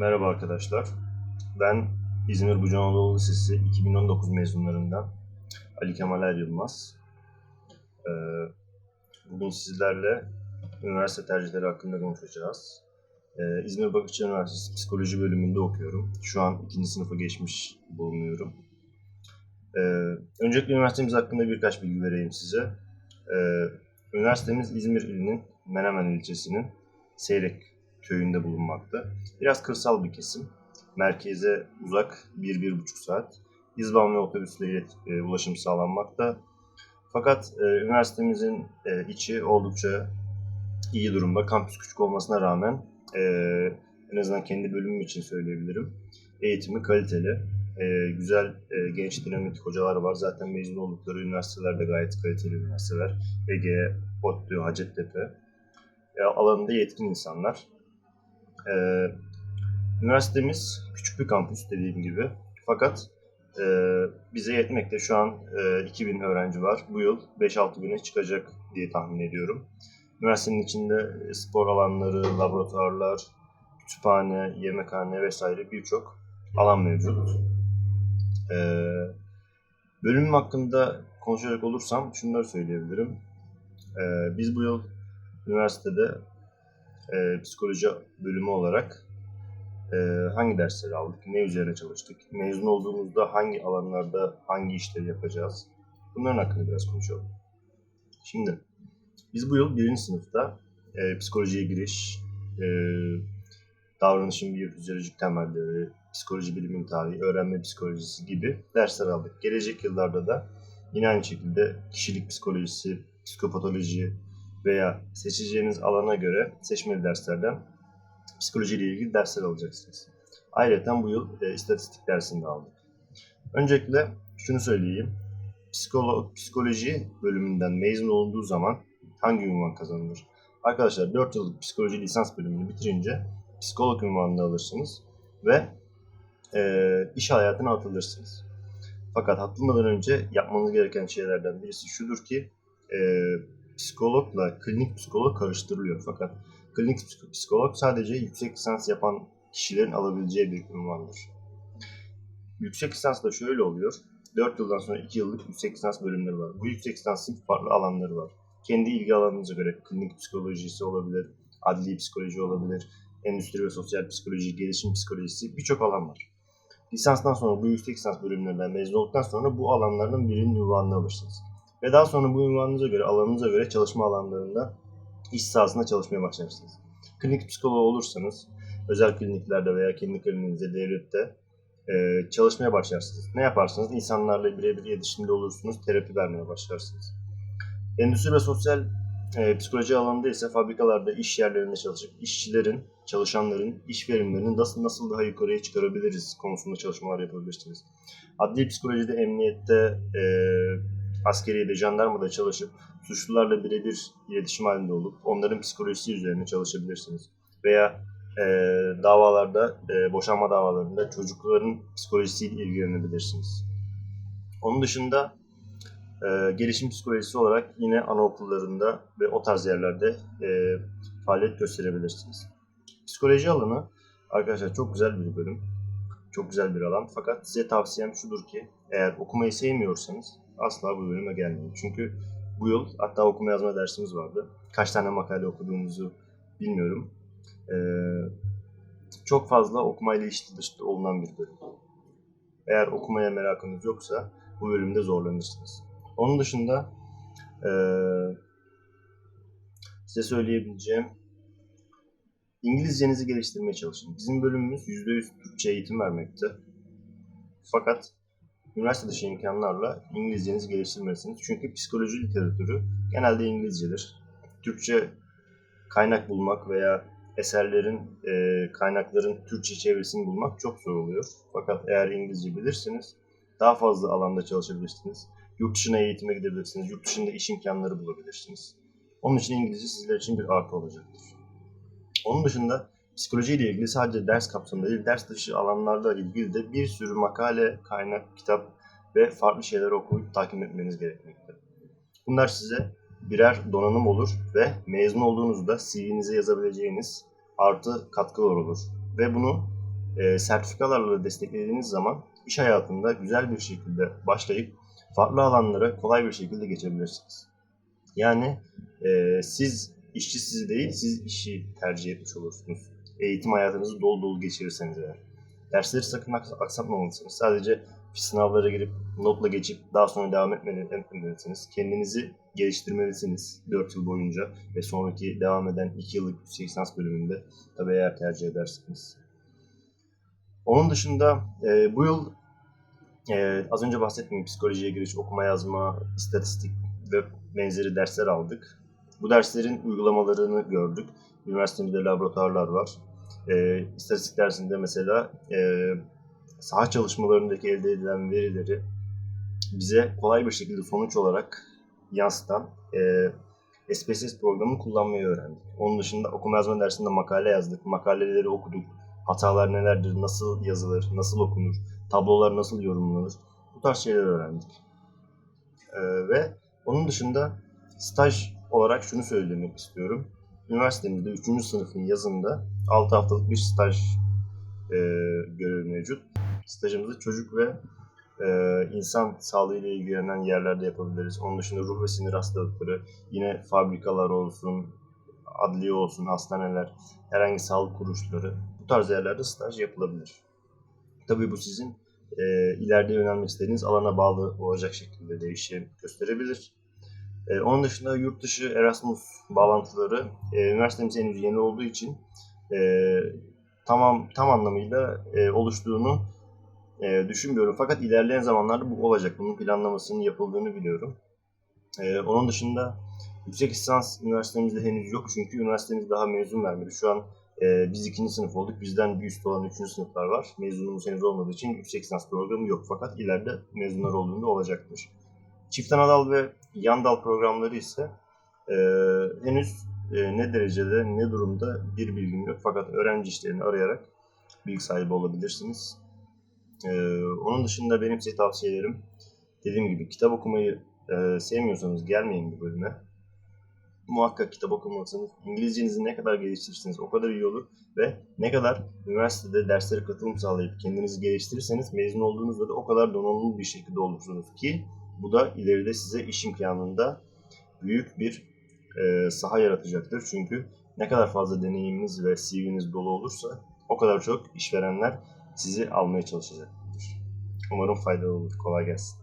Merhaba arkadaşlar. Ben İzmir Buca Anadolu Lisesi 2019 mezunlarından Ali Kemal Er Yılmaz. Ee, Bugün sizlerle üniversite tercihleri hakkında konuşacağız. Ee, İzmir Bakırçay Üniversitesi Psikoloji bölümünde okuyorum. Şu an ikinci sınıfa geçmiş bulunuyorum. Ee, Öncelikle üniversitemiz hakkında birkaç bilgi vereyim size. Üniversitemiz İzmir ilinin Menemen ilçesinin Seyrek köyünde bulunmakta. Biraz kırsal bir kesim. Merkeze uzak 1-1,5 saat. İzban ve otobüsle e, ulaşım sağlanmakta. Fakat e, üniversitemizin e, içi oldukça iyi durumda. Kampüs küçük olmasına rağmen e, en azından kendi bölümüm için söyleyebilirim. Eğitimi kaliteli. E, güzel e, genç dinamik hocalar var. Zaten mezun oldukları üniversiteler de gayet kaliteli üniversiteler. Ege, ODTÜ, Hacettepe. E, alanında yetkin insanlar. Ee, üniversitemiz küçük bir kampüs dediğim gibi. Fakat e, bize yetmekte şu an e, 2000 öğrenci var. Bu yıl 5-6 bine çıkacak diye tahmin ediyorum. Üniversitenin içinde e, spor alanları, laboratuvarlar, kütüphane, yemekhane vesaire birçok alan mevcut. Ee, bölümüm hakkında konuşacak olursam şunları söyleyebilirim. Ee, biz bu yıl üniversitede e, psikoloji bölümü olarak e, hangi dersleri aldık, ne üzerine çalıştık, mezun olduğumuzda hangi alanlarda hangi işleri yapacağız, bunların hakkında biraz konuşalım. Şimdi, biz bu yıl birinci sınıfta e, psikolojiye giriş, e, davranışın biyolojik temelleri, psikoloji bilimin tarihi, öğrenme psikolojisi gibi dersler aldık. Gelecek yıllarda da yine aynı şekilde kişilik psikolojisi, psikopatoloji, veya seçeceğiniz alana göre seçmeli derslerden psikoloji ile ilgili dersler alacaksınız. Ayrıca bu yıl e, istatistik dersini de aldık. Öncelikle şunu söyleyeyim. Psikolo psikoloji bölümünden mezun olduğu zaman hangi ünvan kazanılır? Arkadaşlar 4 yıllık psikoloji lisans bölümünü bitirince psikolog ünvanını alırsınız ve e, iş hayatına atılırsınız. Fakat atılmadan önce yapmanız gereken şeylerden birisi şudur ki e, psikologla klinik psikolog karıştırılıyor. Fakat klinik psik- psikolog sadece yüksek lisans yapan kişilerin alabileceği bir ünvandır. Yüksek lisans da şöyle oluyor. 4 yıldan sonra 2 yıllık yüksek lisans bölümleri var. Bu yüksek lisansın farklı alanları var. Kendi ilgi alanınıza göre klinik psikolojisi olabilir, adli psikoloji olabilir, endüstri ve sosyal psikoloji, gelişim psikolojisi birçok alan var. Lisanstan sonra bu yüksek lisans bölümlerinden mezun olduktan sonra bu alanlardan birinin ünvanını alırsınız. Ve daha sonra bu ünvanınıza göre, alanınıza göre çalışma alanlarında iş sahasında çalışmaya başlarsınız. Klinik psikolog olursanız özel kliniklerde veya kendi kliniğinizde, devlette e, çalışmaya başlarsınız. Ne yaparsınız? İnsanlarla birebir iletişimde olursunuz, terapi vermeye başlarsınız. Endüstri ve sosyal e, psikoloji alanında ise fabrikalarda, iş yerlerinde çalışıp işçilerin, çalışanların iş verimlerini nasıl nasıl daha yukarıya çıkarabiliriz konusunda çalışmalar yapabilirsiniz. Adli psikolojide emniyette, e, askeriyede, jandarmada çalışıp suçlularla birebir iletişim halinde olup onların psikolojisi üzerine çalışabilirsiniz. Veya e, davalarda, e, boşanma davalarında çocukların psikolojisiyle ilgilenebilirsiniz. Onun dışında e, gelişim psikolojisi olarak yine anaokullarında ve o tarz yerlerde e, faaliyet gösterebilirsiniz. Psikoloji alanı arkadaşlar çok güzel bir bölüm. Çok güzel bir alan. Fakat size tavsiyem şudur ki eğer okumayı sevmiyorsanız asla bu bölüme gelmeyin. Çünkü bu yıl hatta okuma yazma dersimiz vardı. Kaç tane makale okuduğumuzu bilmiyorum. Ee, çok fazla okumayla içli olunan bir bölüm. Eğer okumaya merakınız yoksa bu bölümde zorlanırsınız. Onun dışında ee, size söyleyebileceğim İngilizcenizi geliştirmeye çalışın. Bizim bölümümüz %100 Türkçe eğitim vermekte. Fakat üniversite dışı imkanlarla İngilizcenizi geliştirmelisiniz. Çünkü psikoloji literatürü genelde İngilizcedir. Türkçe kaynak bulmak veya eserlerin, e, kaynakların Türkçe çevirisini bulmak çok zor oluyor. Fakat eğer İngilizce bilirsiniz daha fazla alanda çalışabilirsiniz. Yurt dışına eğitime gidebilirsiniz. Yurt dışında iş imkanları bulabilirsiniz. Onun için İngilizce sizler için bir artı olacaktır. Onun dışında psikoloji ile ilgili sadece ders kapsamında değil, ders dışı alanlarla ilgili de bir sürü makale, kaynak, kitap ve farklı şeyler okuyup takip etmeniz gerekmekte. Bunlar size birer donanım olur ve mezun olduğunuzda CV'nize yazabileceğiniz artı katkılar olur. Ve bunu e, sertifikalarla desteklediğiniz zaman iş hayatında güzel bir şekilde başlayıp farklı alanlara kolay bir şekilde geçebilirsiniz. Yani e, siz işçi sizi değil, siz işi tercih etmiş olursunuz. Eğitim hayatınızı dolu dolu geçirirseniz eğer. Dersleri sakın aks- aksatmamalısınız. Sadece sınavlara girip notla geçip daha sonra devam etmemelisiniz. Kendinizi geliştirmelisiniz 4 yıl boyunca ve sonraki devam eden 2 yıllık yüksek lisans bölümünde tabii eğer tercih ederseniz. Onun dışında e, bu yıl e, az önce bahsettiğim psikolojiye giriş, okuma yazma, istatistik ve benzeri dersler aldık. Bu derslerin uygulamalarını gördük. Üniversitemizde laboratuvarlar var. E, istatistik dersinde mesela e, saha çalışmalarındaki elde edilen verileri bize kolay bir şekilde sonuç olarak yansıtan e, SPSS programını kullanmayı öğrendik. Onun dışında okuma yazma dersinde makale yazdık, makaleleri okuduk, hatalar nelerdir, nasıl yazılır, nasıl okunur, tablolar nasıl yorumlanır, bu tarz şeyler öğrendik. E, ve onun dışında staj olarak şunu söylemek istiyorum. Üniversitemizde 3. sınıfın yazında 6 haftalık bir staj e, görevi mevcut. Stajımızı çocuk ve e, insan sağlığıyla ilgilenen yerlerde yapabiliriz. Onun dışında ruh ve sinir hastalıkları, yine fabrikalar olsun, adliye olsun, hastaneler, herhangi sağlık kuruluşları bu tarz yerlerde staj yapılabilir. Tabii bu sizin e, ileride yönelmek istediğiniz alana bağlı olacak şekilde değişim gösterebilir. E, onun dışında yurt dışı Erasmus bağlantıları e, üniversitemiz henüz yeni olduğu için e, tamam tam anlamıyla e, oluştuğunu e, düşünmüyorum. Fakat ilerleyen zamanlarda bu olacak. Bunun planlamasının yapıldığını biliyorum. E, onun dışında yüksek lisans üniversitemizde henüz yok. Çünkü üniversitemiz daha mezun vermedi. Şu an e, biz ikinci sınıf olduk. Bizden bir üst olan üçüncü sınıflar var. Mezunumuz henüz olmadığı için yüksek lisans programı yok. Fakat ileride mezunlar olduğunda olacaktır. Çift ana dal ve yan dal programları ise e, henüz e, ne derecede, ne durumda bir bilgim yok. Fakat öğrenci işlerini arayarak bilgi sahibi olabilirsiniz. Ee, onun dışında benim size tavsiyelerim dediğim gibi kitap okumayı e, sevmiyorsanız gelmeyin bu bölüme. Muhakkak kitap okumalısınız. İngilizcenizi ne kadar geliştirirseniz o kadar iyi olur ve ne kadar üniversitede derslere katılım sağlayıp kendinizi geliştirirseniz mezun olduğunuzda da o kadar donanımlı bir şekilde olursunuz ki bu da ileride size iş imkanında büyük bir e, saha yaratacaktır. Çünkü ne kadar fazla deneyiminiz ve CV'niz dolu olursa o kadar çok işverenler sizi almaya çalışacaktır. Umarım faydalı olur. Kolay gelsin.